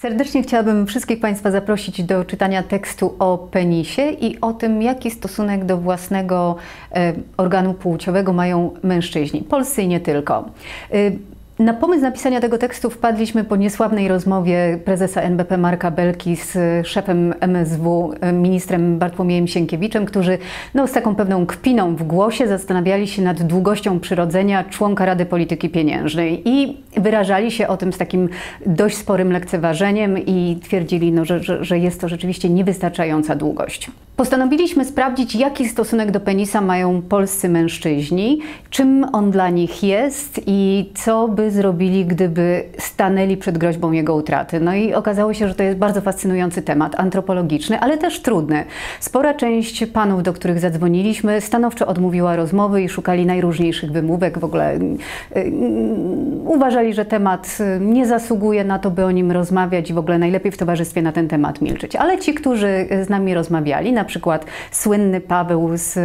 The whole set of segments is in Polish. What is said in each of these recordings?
Serdecznie chciałabym wszystkich Państwa zaprosić do czytania tekstu o penisie i o tym, jaki stosunek do własnego e, organu płciowego mają mężczyźni, polscy i nie tylko. E, na pomysł napisania tego tekstu wpadliśmy po niesławnej rozmowie prezesa NBP Marka Belki z szefem MSW, ministrem Bartłomiejem Sienkiewiczem, którzy no, z taką pewną kpiną w głosie zastanawiali się nad długością przyrodzenia członka Rady Polityki Pieniężnej i wyrażali się o tym z takim dość sporym lekceważeniem i twierdzili, no, że, że, że jest to rzeczywiście niewystarczająca długość. Postanowiliśmy sprawdzić, jaki stosunek do penisa mają polscy mężczyźni, czym on dla nich jest i co by zrobili, gdyby stanęli przed groźbą jego utraty. No i okazało się, że to jest bardzo fascynujący temat, antropologiczny, ale też trudny. Spora część panów, do których zadzwoniliśmy, stanowczo odmówiła rozmowy i szukali najróżniejszych wymówek. W ogóle yy, uważali, że temat nie zasługuje na to, by o nim rozmawiać i w ogóle najlepiej w towarzystwie na ten temat milczeć. Ale ci, którzy z nami rozmawiali, na przykład słynny Paweł z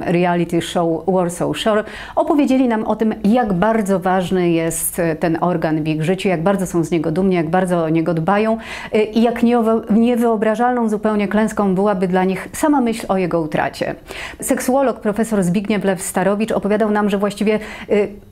reality show Warsaw Shore, opowiedzieli nam o tym, jak bardzo ważny jest e, ten organ w ich życiu, jak bardzo są z niego dumni, jak bardzo o niego dbają i jak niewyobrażalną zupełnie klęską byłaby dla nich sama myśl o jego utracie. Seksuolog profesor Zbigniew Lew-Starowicz opowiadał nam, że właściwie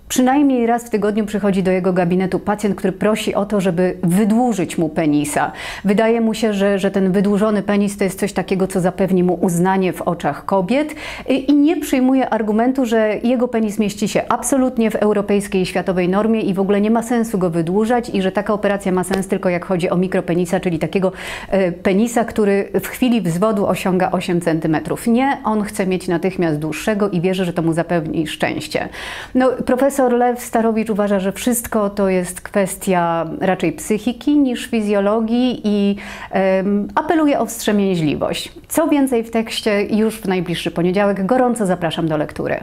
Przynajmniej raz w tygodniu przychodzi do jego gabinetu pacjent, który prosi o to, żeby wydłużyć mu penisa. Wydaje mu się, że, że ten wydłużony penis to jest coś takiego, co zapewni mu uznanie w oczach kobiet i nie przyjmuje argumentu, że jego penis mieści się absolutnie w europejskiej i światowej normie i w ogóle nie ma sensu go wydłużać i że taka operacja ma sens tylko jak chodzi o mikropenisa, czyli takiego e, penisa, który w chwili wzwodu osiąga 8 cm. Nie, on chce mieć natychmiast dłuższego i wierzy, że to mu zapewni szczęście. No, profesor Profesor Lew Starowicz uważa, że wszystko to jest kwestia raczej psychiki niż fizjologii i um, apeluje o wstrzemięźliwość. Co więcej w tekście już w najbliższy poniedziałek gorąco zapraszam do lektury.